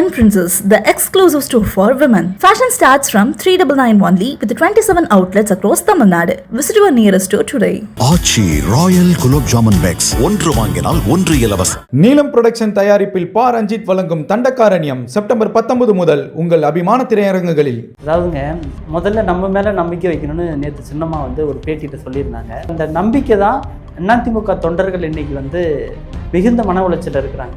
Yen Princess, the exclusive store for women. Fashion starts from 3991 only with 27 outlets across Tamil Nadu. Visit your nearest store today. Aachi royal gulab jamun packs ஒன்று வாங்கினால் ஒன்று இலவசம் நீலம் production தயாரிப்பில் பா ரஞ்சித் வழங்கும் தண்டக்காரண்யம் September பத்தொன்பது முதல் உங்கள் அபிமான திரையரங்குகளில் அதாவதுங்க முதல்ல நம்ம மேலே நம்பிக்கை வைக்கணும்னு நேற்று சின்னம்மா வந்து ஒரு பேட்டிகிட்ட சொல்லியிருந்தாங்க அந்த நம்பிக்கை தான் அதிமுக தொண்டர்கள் இன்னைக்கு வந்து மிகுந்த மன உளைச்சல் இருக்கிறாங்க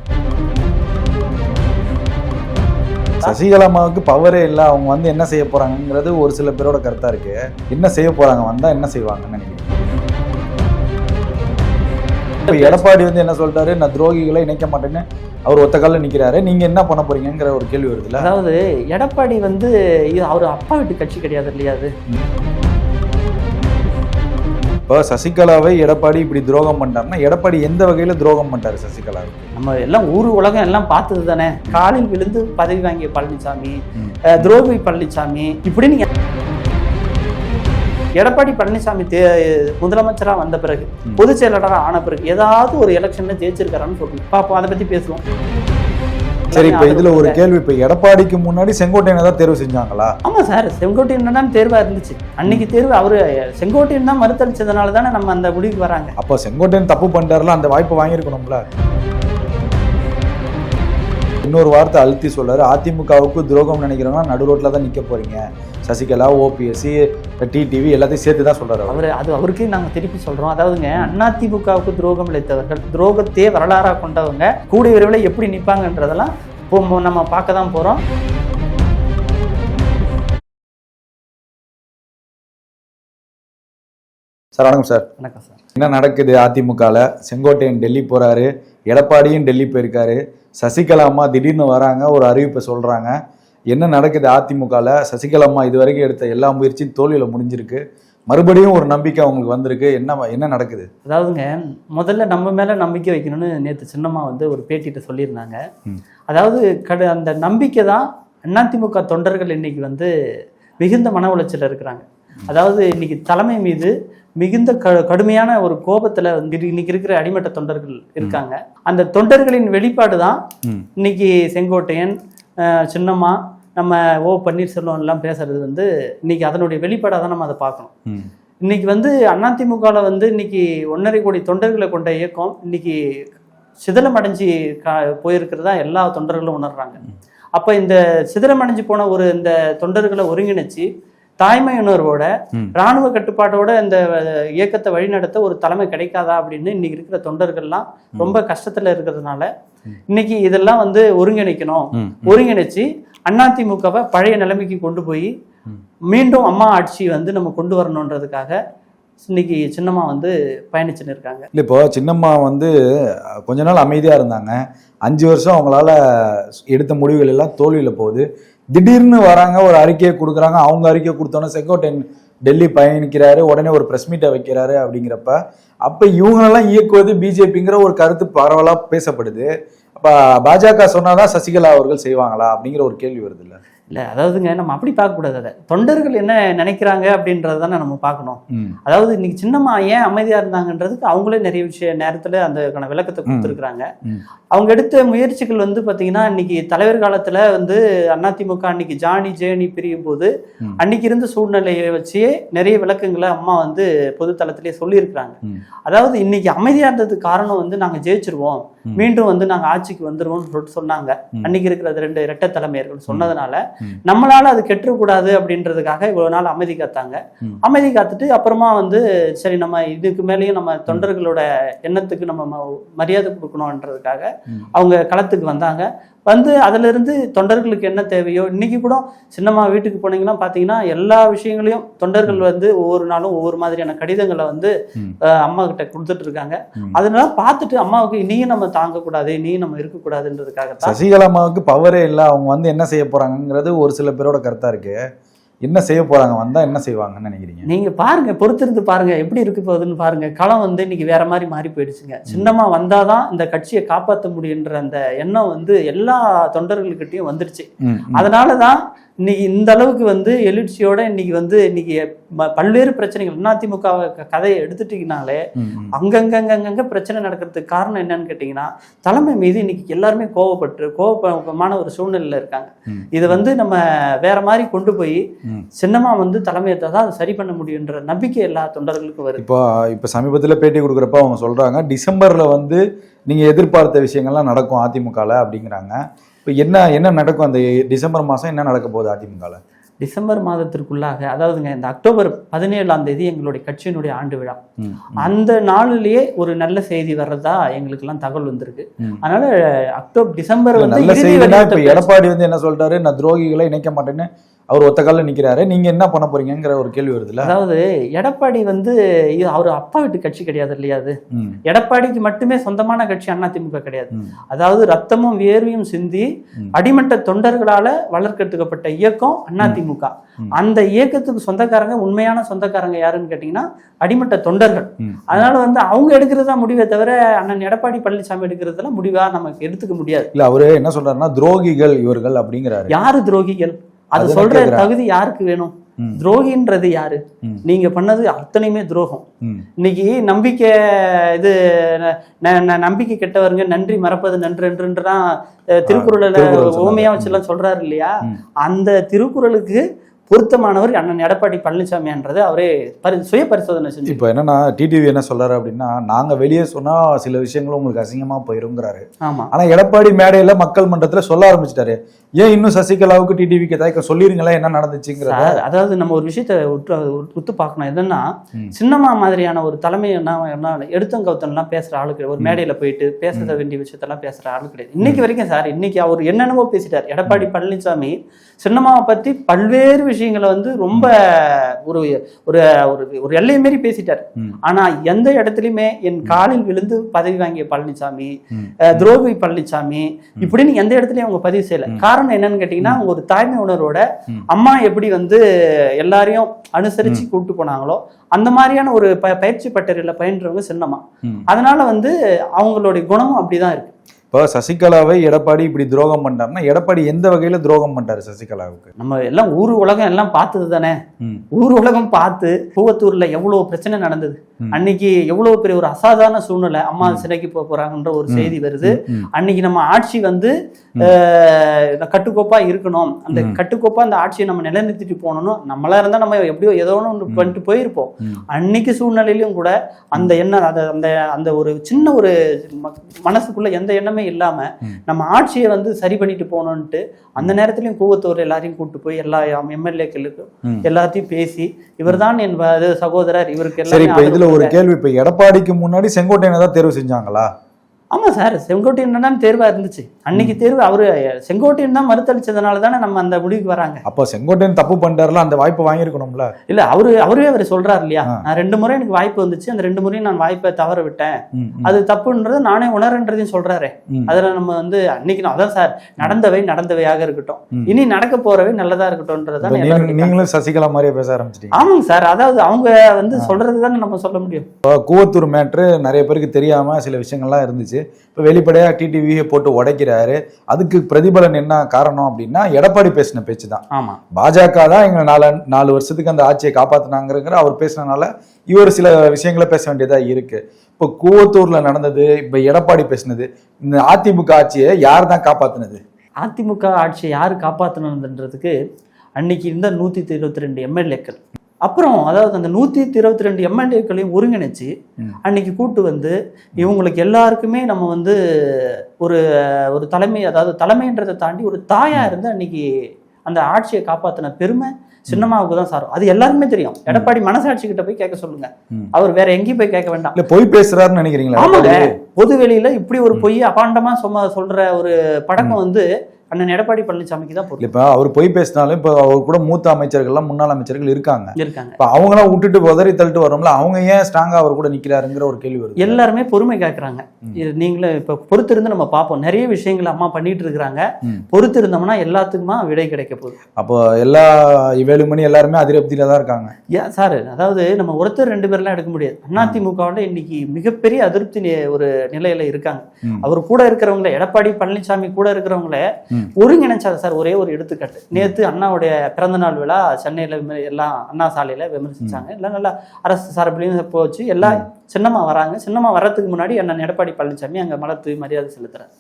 சசிகலாமாவுக்கு பவரே இல்லை. அவங்க வந்து என்ன செய்ய போறாங்கங்கிறது ஒரு சில பேரோட கருத்தா இருக்கு. என்ன செய்ய போறாங்க? வந்தா என்ன செய்வாங்கன்னு நினைக்கிறேன் இப்போ எடப்பாடி வந்து என்ன சொல்லிட்டாரு நான் துரோகிகளை இணைக்க மாட்டேன்னு அவர் ஒத்த காலில் நிக்கிறாரு. நீங்க என்ன பண்ண போறீங்கங்கிற ஒரு கேள்வி வருதுல்ல? அதாவது எடப்பாடி வந்து இது அவர் அப்பா வீட்டு கட்சி கிடையாது இல்லையா அது? இப்போ சசிகலாவை எடப்பாடி இப்படி துரோகம் பண்ணிட்டாருன்னா எடப்பாடி எந்த வகையில துரோகம் பண்ணிட்டாரு சசிகலாவுக்கு நம்ம எல்லாம் ஊர் உலகம் எல்லாம் பார்த்தது தானே. காலில் விழுந்து பதவி வாங்கிய பழனிசாமி துரோகி பழனிசாமி இப்படி நீங்க எடப்பாடி பழனிசாமி தே முதலமைச்சரா வந்த பிறகு. பொதுச் செயலாளராக ஆன பிறகு ஏதாவது ஒரு எலெக்ஷன்ல ஜெயிச்சிருக்காரான்னு சொல்லணும் பாப்போம் அதை பத்தி பேசுவோம். சரி இப்போ இதுல ஒரு கேள்வி இப்போ எடப்பாடிக்கு முன்னாடி செங்கோட்டையனை தான் தேர்வு செஞ்சாங்களா? ஆமா சார் செங்கோட்டையன் தான் தேர்வா இருந்துச்சு. அன்னைக்கு தேர்வு அவரு செங்கோட்டையன் தான் மறுத்தளிச்சதுனால தானே நம்ம அந்த முடிவுக்கு வராங்க. அப்போ செங்கோட்டையன் தப்பு பண்ணிட்டாருல அந்த வாய்ப்பை வாங்கியிருக்கணும்ல? இன்னொரு வார்த்தை அழுத்தி சொல்றாரு அதிமுகவுக்கு துரோகம் நினைக்கிறவங்க நடு ரோட்ல தான் நிக்க போறீங்க. சசிகலா ஓபிஎஸ்சி டிடிவி எல்லாத்தையும் சேர்த்து தான் சொல்றாரு அவர். அது அவருக்கே நாங்க திருப்பி சொல்றோம். அதாவதுங்க அதிமுகவுக்கு துரோகம் இழைத்தவர்கள் துரோகத்தையே வரலாறா கொண்டவங்க கூடிய விரைவில் எப்படி நிப்பாங்கன்றதெல்லாம் இப்போ நம்ம பார்க்க தான் போறோம். சார் வணக்கம் சார். வணக்கம் சார். என்ன நடக்குது அதிமுகல? செங்கோட்டையன் டெல்லி போறாரு எடப்பாடியும் டெல்லி போயிருக்காரு. சசிகலா அம்மா திடீர்னு வராங்க ஒரு அறிவிப்பை சொல்றாங்க. என்ன நடக்குது அதிமுகல? சசிகலா அம்மா இது வரைக்கும் எடுத்த எல்லா முயற்சியும் தோல்வியில முடிஞ்சிருக்கு. மறுபடியும் ஒரு நம்பிக்கை அவங்களுக்கு வந்திருக்கு. என்ன என்ன நடக்குது? அதாவதுங்க முதல்ல நம்ம மேல நம்பிக்கை வைக்கணும்னு நேற்று சின்னம்மா வந்து ஒரு பேட்டிகிட்ட சொல்லியிருந்தாங்க. அதாவது கடு அந்த நம்பிக்கை தான் அதிமுக தொண்டர்கள் இன்னைக்கு வந்து மிகுந்த மன உளைச்சல் இருக்கிறாங்க. அதாவது இன்னைக்கு தலைமை மீது மிகுந்த க கடுமையான ஒரு கோபத்துல இன்னைக்கு இருக்கிற அடிமட்ட தொண்டர்கள் இருக்காங்க. அந்த தொண்டர்களின் வெளிப்பாடு தான். இன்னைக்கு செங்கோட்டையன் சின்னம்மா நம்ம ஓ பன்னீர்செல்வம் எல்லாம் பேசுறது வந்து இன்னைக்கு அதனுடைய வெளிப்பாடாக தான் நம்ம அதை பார்க்கணும். இன்னைக்கு வந்து அதிமுகவில் வந்து இன்னைக்கு ஒன்றரை கோடி தொண்டர்களை கொண்ட இயக்கம் இன்னைக்கு சிதிலம் அடைஞ்சு கா போயிருக்கிறதா எல்லா தொண்டர்களும் உணர்றாங்க. அப்போ இந்த சிதிலம் அடைஞ்சு போன ஒரு இந்த தொண்டர்களை ஒருங்கிணைச்சு தாய்மை உணர்வோட. ராணுவ கட்டுப்பாட்டோட இந்த இயக்கத்தை வழிநடத்த ஒரு தலைமை கிடைக்காதா அப்படின்னு இன்னைக்கு இருக்கிற தொண்டர்கள்லாம் ரொம்ப கஷ்டத்துல இருக்கிறதுனால இன்னைக்கு இதெல்லாம் வந்து ஒருங்கிணைக்கணும். ஒருங்கிணைச்சு அதிமுகவை பழைய நிலைமைக்கு கொண்டு போய். மீண்டும் அம்மா ஆட்சி வந்து நம்ம கொண்டு வரணுன்றதுக்காக இன்னைக்கு சின்னம்மா வந்து பயணிச்சுன்னு இருக்காங்க இல்ல இப்போ சின்னம்மா வந்து கொஞ்ச நாள் அமைதியா இருந்தாங்க. அஞ்சு வருஷம் அவங்களால எடுத்த முடிவுகள் எல்லாம் தோல்வியில போகுது. திடீர்னு வராங்க ஒரு அறிக்கையை கொடுக்குறாங்க அவங்க அறிக்கை கொடுத்தோன்னே செங்கோட்டையன் டெல்லி பயணிக்கிறாரு உடனே ஒரு பிரஸ் மீட்டை வைக்கிறாரு அப்படிங்கிறப்ப அப்போ இவங்களெல்லாம் இயக்குவது பிஜேபிங்கிற ஒரு கருத்து பரவலாக பேசப்படுது. அப்போ பாஜக சொன்னாதான் சசிகலா அவர்கள் செய்வாங்களா அப்படிங்கிற ஒரு கேள்வி வருது இல்லை? இல்ல அதாவதுங்க நம்ம அப்படி பார்க்கக்கூடாது அதை தொண்டர்கள் என்ன நினைக்கிறாங்க அப்படின்றத தானே நம்ம பார்க்கணும். அதாவது இன்னைக்கு சின்னம்மா ஏன் அமைதியா இருந்தாங்கன்றதுக்கு அவங்களே நிறைய விஷய நேரத்துல அந்த விளக்கத்தை கொடுத்துருக்குறாங்க. அவங்க எடுத்த முயற்சிகள் வந்து பாத்தீங்கன்னா இன்னைக்கு தலைவர் காலத்துல வந்து அதிமுக அன்னைக்கு ஜானி ஜேனி பிரியும் போது. அன்னைக்கு இருந்த சூழ்நிலையை வச்சே நிறைய விளக்கங்களை அம்மா வந்து பொது தளத்திலே சொல்லியிருக்கிறாங்க. அதாவது இன்னைக்கு அமைதியா இருந்ததுக்கு காரணம் வந்து நாங்க ஜெயிச்சிருவோம். மீண்டும் வந்து நாங்க ஆட்சிக்கு வந்துருவோம்னு சொல்லிட்டு சொன்னாங்க. அன்னைக்கு இருக்கிற ரெண்டு இரட்டை தலைமையர்கள் சொன்னதுனால. நம்மளால அது கெட்டுறக்கூடாது அப்படின்றதுக்காக இவ்வளவு நாள் அமைதி காத்தாங்க. அமைதி காத்துட்டு அப்புறமா வந்து சரி நம்ம இதுக்கு மேலேயும் நம்ம தொண்டர்களோட எண்ணத்துக்கு நம்ம மரியாதை கொடுக்கணுன்றதுக்காக ம். அவங்க களத்துக்கு வந்தாங்க வந்து அதுல இருந்து தொண்டர்களுக்கு என்ன தேவையோ இன்னைக்கு கூட சின்னம்மா வீட்டுக்கு போனீங்கன்னா பாத்தீங்கன்னா எல்லா விஷயங்களையும் தொண்டர்கள் வந்து ஒவ்வொரு நாளும் ஒவ்வொரு மாதிரியான கடிதங்களை வந்து அம்மா கிட்ட கொடுத்துட்டு இருக்காங்க. அதனால பார்த்துட்டு அம்மாவுக்கு இனியும் நம்ம தாங்கக்கூடாது இனியும் நம்ம இருக்கக்கூடாதுன்றதுக்காக தான் சசிகலா அம்மாவுக்கு பவரே இல்லை. அவங்க வந்து என்ன செய்ய போறாங்கங்கிறது ஒரு சில பேரோட கருத்தா இருக்கு. என்ன செய்ய போறாங்க வந்தா என்ன செய்வாங்கன்னு நினைக்கிறீங்க? நீங்க பாருங்க பொறுத்திருந்து பாருங்க எப்படி இருக்கு போகுதுன்னு பாருங்க. களம் வந்து இன்னைக்கு வேற மாதிரி மாறி போயிடுச்சுங்க. சின்னமா வந்தாதான் இந்த கட்சியை காப்பாற்ற முடியுன்ற அந்த எண்ணம் வந்து எல்லா தொண்டர்கள்கிட்டயும் வந்துருச்சு. அதனாலதான் இன்னைக்கு இந்த அளவுக்கு வந்து எழுச்சியோட இன்னைக்கு வந்து இன்னைக்கு பல்வேறு பிரச்சனைகள் அதிமுக கதையை எடுத்துட்டீங்கனாலே. அங்கங்கங்கங்க பிரச்சனை நடக்கிறதுக்கு காரணம் என்னன்னு கேட்டிங்கன்னா தலைமை மீது இன்னைக்கு எல்லாருமே கோவப்பட்டு கோவமான ஒரு சூழ்நிலையில இருக்காங்க. இதை வந்து நம்ம வேற மாதிரி கொண்டு போய். சின்னமா வந்து தலைமையத்தை தான் அதை சரி பண்ண முடியுன்ற நம்பிக்கை எல்லா தொண்டர்களுக்கும் வருது இப்போ இப்போ சமீபத்தில் பேட்டி கொடுக்குறப்ப அவங்க சொல்றாங்க டிசம்பர்ல வந்து நீங்க எதிர்பார்த்த விஷயங்கள்லாம் நடக்கும் அதிமுகல அப்படிங்கிறாங்க இப்போ என்ன என்ன நடக்கும் அந்த டிசம்பர் மாசம்? என்ன நடக்க போகுது அதிமுகல? டிசம்பர் மாதத்திற்குள்ளாக அதாவதுங்க இந்த அக்டோபர் பதினேழாம் தேதி எங்களுடைய கட்சியினுடைய ஆண்டு விழா. அந்த நாளிலேயே ஒரு நல்ல செய்தி வர்றதா எங்களுக்கெல்லாம் தகவல் வந்திருக்கு. அதனால அக்டோபர் டிசம்பர் வந்து. எடப்பாடி வந்து என்ன சொல்றாரு? நான் துரோகிகளை இணைக்க மாட்டேன்னு அவர் ஒத்த காலில் நிக்கிறாரு. நீங்க என்ன பண்ண போறீங்கங்கிற ஒரு கேள்வி வருதுல்ல? அதாவது எடப்பாடி வந்து இது அவர் அப்பா வீட்டு கட்சி கிடையாது இல்லையா அது? எடப்பாடிக்கு மட்டுமே சொந்தமான கட்சி அதிமுக கிடையாது. ம். அதாவது ரத்தமும் வேர்வையும் சிந்தி. அடிமட்ட தொண்டர்களால வளர்க்கெடுக்கப்பட்ட இயக்கம் அதிமுக ம். அந்த இயக்கத்துக்கு சொந்தக்காரங்க உண்மையான சொந்தக்காரங்க யாருன்னு கேட்டீங்கன்னா அடிமட்ட தொண்டர்கள். அதனால வந்து அவங்க எடுக்கிறது தான் முடிவே தவிர அண்ணன் எடப்பாடி பழனிசாமி எடுக்கிறதுலாம் முடிவா நமக்கு எடுத்துக்க முடியாது. இல்ல அவரு என்ன சொல்றாருன்னா துரோகிகள் இவர்கள் அப்படிங்கிறாரு. யாரு துரோகிகள்? அது சொல்ற. தகுதி யாருக்கு வேணும். துரோகின்றது யாரு. நீங்க பண்ணது அத்தனையுமே துரோகம் இன்னைக்கு நம்பிக்கை இது நம்பிக்கை கெட்டவருங்க நன்றி மறப்பது நன்று என்றுதான் திருக்குறள்ல திருக்குறள். ஓமையா வச்செல்லாம் சொல்றாரு இல்லையா. அந்த திருக்குறளுக்கு பொருத்தமானவர் அண்ணன் எடப்பாடி பழனிசாமின்றது அவரே பரி சுய பரிசோதனை செஞ்சு இப்போ என்னன்னா டிடிவி என்ன சொல்றாரு அப்படின்னா நாங்க வெளியே சொன்னா சில விஷயங்களும் உங்களுக்கு அசிங்கமா போயிருங்கிறாரு. ஆமா. ஆனா எடப்பாடி மேடையில மக்கள் மன்றத்துல சொல்ல ஆரம்பிச்சிட்டாரு. ஏன் இன்னும் சசிகலாவுக்கு டிடிவிக்கு தயக்கம் சொல்லிருங்களா என்ன நடந்துச்சுங்கிறத? சார், அதாவது நம்ம ஒரு விஷயத்த உற்று உத்து பார்க்கணும். என்னன்னா. சின்னம்மா மாதிரியான ஒரு தலைமை என்ன என்ன எடுத்தங்கவுத்தன்லாம் பேசுற ஆளு கிடையாது. ஒரு மேடையில போயிட்டு பேச வேண்டிய விஷயத்தெல்லாம் பேசுற ஆளு கிடையாது. இன்னைக்கு வரைக்கும் சார் இன்னைக்கு அவர் என்னென்னவோ பேசிட்டார். எடப்பாடி பழனிசாமி சின்னம்மாவை பத்தி பல்வேறு விஷயங்களை வந்து ரொம்ப ஒரு ஒரு ஒரு எல்லை மீறி பேசிட்டார். ஆனா எந்த இடத்துலயுமே என் காலில் விழுந்து பதவி வாங்கிய பழனிசாமி துரோகி பழனிசாமி இப்படின்னு எந்த இடத்துலயும் அவங்க பதிவு செய்யல. காரணம் என்னன்னு கேட்டீங்கன்னா அவங்க ஒரு தாய்மை உணர்வோட. அம்மா எப்படி வந்து எல்லாரையும் அனுசரிச்சு கூப்பிட்டு போனாங்களோ அந்த மாதிரியான ஒரு பயிற்சி பட்டறையில பயின்றவங்க சின்னம்மா. ம். அதனால வந்து அவங்களுடைய குணமும் அப்படிதான் இருக்கு. இப்போ சசிகலாவை எடப்பாடி இப்படி துரோகம் பண்ணாருன்னா எடப்பாடி எந்த வகையில துரோகம் பண்ணிட்டாரு சசிகலாவுக்கு நம்ம எல்லாம் ஊர் உலகம் எல்லாம் பார்த்தது தானே. ஊர் உலகம் பார்த்து பூவத்தூர்ல எவ்வளவு பிரச்சனை நடந்தது. அன்னைக்கு எவ்வளவு பெரிய ஒரு அசாதாரண சூழ்நிலை அம்மா சிறைக்கு போக போறாங்கன்ற ஒரு செய்தி வருது. அன்னைக்கு நம்ம ஆட்சி வந்து கட்டுக்கோப்பா இருக்கணும். அந்த. கட்டுக்கோப்பா அந்த ஆட்சியை நம்ம நிலைநிறுத்திட்டு போகணும் நம்மளா இருந்தா நம்ம எப்படியோ ஏதோ ஒன்று பண்ணிட்டு போயிருப்போம். அன்னைக்கு சூழ்நிலையிலும் கூட அந்த எண்ணம் அந்த அந்த அந்த ஒரு சின்ன ஒரு மனசுக்குள்ள எந்த எண்ணமே இல்லாம. நம்ம ஆட்சியை வந்து சரி பண்ணிட்டு போகணும்ட்டு அந்த நேரத்திலயும் கூவத்தூர் எல்லாரையும் கூட்டு போய் எல்லா எம்எல்ஏக்களுக்கும். எல்லாத்தையும் பேசி இவர்தான் என் சகோதரர் இவருக்கு எல்லாமே ஒரு கேள்வி இப்ப எடப்பாடிக்கு முன்னாடி செங்கோட்டையனை தான் தேர்வு செஞ்சாங்களா? ஆமா சார் செங்கோட்டையன் தான் தேர்வா இருந்துச்சு. அன்னைக்கு தேர்வு அவரு செங்கோட்டையன் தான் மறுத்தளிச்சதுனால தானே நம்ம அந்த முடிவுக்கு வராங்க. அப்போ செங்கோட்டையன் தப்பு பண்ணிட்டாருல அந்த வாய்ப்பை வாங்கியிருக்கணும்ல? இல்ல அவரு அவரே அவர் சொல்றாரு இல்லையா. நான் ரெண்டு முறை எனக்கு வாய்ப்பு வந்துச்சு அந்த ரெண்டு முறையும் நான் வாய்ப்பை தவற விட்டேன் அது தப்புன்றது நானே உணர்ன்றதையும் சொல்றாரு. அதுல நம்ம வந்து அன்னைக்கு அதான் சார் நடந்தவை நடந்தவையாக இருக்கட்டும். இனி நடக்க போறவை நல்லதா நீங்க- நீங்களும் சசிகலா மாதிரியே பேச ஆரம்பிச்சிட்டீங்க. ஆமாங்க சார் அதாவது அவங்க வந்து சொல்றது தானே நம்ம சொல்ல முடியும். கூவத்தூர் மேட்ரு நிறைய பேருக்கு தெரியாம சில விஷயங்கள்லாம் இருந்துச்சு. இப்போ வெளிப்படையா டிடிவியை போட்டு உடைக்கிறாரு. அதுக்கு பிரதிபலன் என்ன காரணம் அப்படின்னா எடப்பாடி பேசின பேச்சு தான். ஆமா. பாஜக தான் எங்க நாலு நாலு வருஷத்துக்கு அந்த ஆட்சியை காப்பாத்தினாங்கிற அவர் பேசினனால இவர் சில விஷயங்களை பேச வேண்டியதா இருக்கு. இப்போ கூவத்தூர்ல நடந்தது இப்போ எடப்பாடி பேசினது இந்த அதிமுக ஆட்சியை யார் தான் காப்பாத்தினது? அதிமுக ஆட்சியை யாரு காப்பாற்றணுன்றதுக்கு அன்னைக்கு இருந்த நூத்தி இருபத்தி ரெண்டு எம்எல்ஏக்கள். அப்புறம் அதாவது அந்த நூத்தி இருபத்தி ரெண்டு எம்எல்ஏக்களையும் ஒருங்கிணைச்சு. அன்னைக்கு கூட்டு வந்து இவங்களுக்கு எல்லாருக்குமே நம்ம வந்து ஒரு ஒரு தலைமை அதாவது தலைமைன்றதை தாண்டி ஒரு தாயா இருந்து அன்னைக்கு அந்த ஆட்சியை காப்பாத்தின பெருமை சின்னம்மாவுக்கு தான் சாரும். அது எல்லாருக்குமே தெரியும். எடப்பாடி மனசாட்சி கிட்ட போய் கேட்க சொல்லுங்க. அவர் வேற எங்கேயும் போய் கேட்க வேண்டாம். இல்ல பொய் பேசுறாருன்னு நினைக்கிறீங்களா ஆமாங்க? பொது வெளியில இப்படி ஒரு பொய் அபாண்டமா சும்மா சொல்ற ஒரு பழக்கம் வந்து அண்ணன் எடப்பாடி பழனிசாமிக்கு தான் பொருள் இப்ப அவர் பொய் பேசினாலும் இப்ப அவர் கூட மூத்த அமைச்சர்கள்லாம் முன்னாள் அமைச்சர்கள் இருக்காங்க. இருக்காங்க. இப்ப அவங்களாம் விட்டுட்டு உதறி தள்ளிட்டு வரோம்ல அவங்க ஏன் ஸ்ட்ராங்கா அவர் கூட நிக்கிறாருங்கிற ஒரு கேள்வி வருது. எல்லாருமே பொறுமை காக்குறாங்க. ம். இது நீங்களும் இப்ப பொறுத்திருந்து நம்ம பார்ப்போம் நிறைய விஷயங்கள் அம்மா பண்ணிட்டு இருக்கிறாங்க. பொறுத்து இருந்தோம்னா எல்லாத்துக்குமா விடை கிடைக்க போகுது. அப்போ எல்லா வேலுமணி எல்லாருமே அதிருப்தியில தான் இருக்காங்க. ஏன் சார் அதாவது நம்ம ஒருத்தர் ரெண்டு பேர்லாம் எடுக்க முடியாது. அதிமுகவில் இன்னைக்கு மிகப்பெரிய அதிருப்தி ஒரு நிலையில இருக்காங்க. அவர் கூட இருக்கிறவங்கள எடப்பாடி பழனிசாமி கூட இருக்கிறவங்கள. ஒருங்கிணைச்சாங்க சார் ஒரே ஒரு எடுத்துக்காட்டு. நேத்து அண்ணாவுடைய பிறந்த நாள் விழா சென்னையில எல்லாம் அண்ணா சாலையில விமர்சிச்சாங்க. எல்லாம் நல்லா அரசு சார்பிலையும் போச்சு. எல்லாம் சின்னமா வராங்க. சின்னமா வர்றதுக்கு முன்னாடி அண்ணன் எடப்பாடி பழனிசாமி அங்க மலர் தூவி மரியாதை செலுத்துறாரு.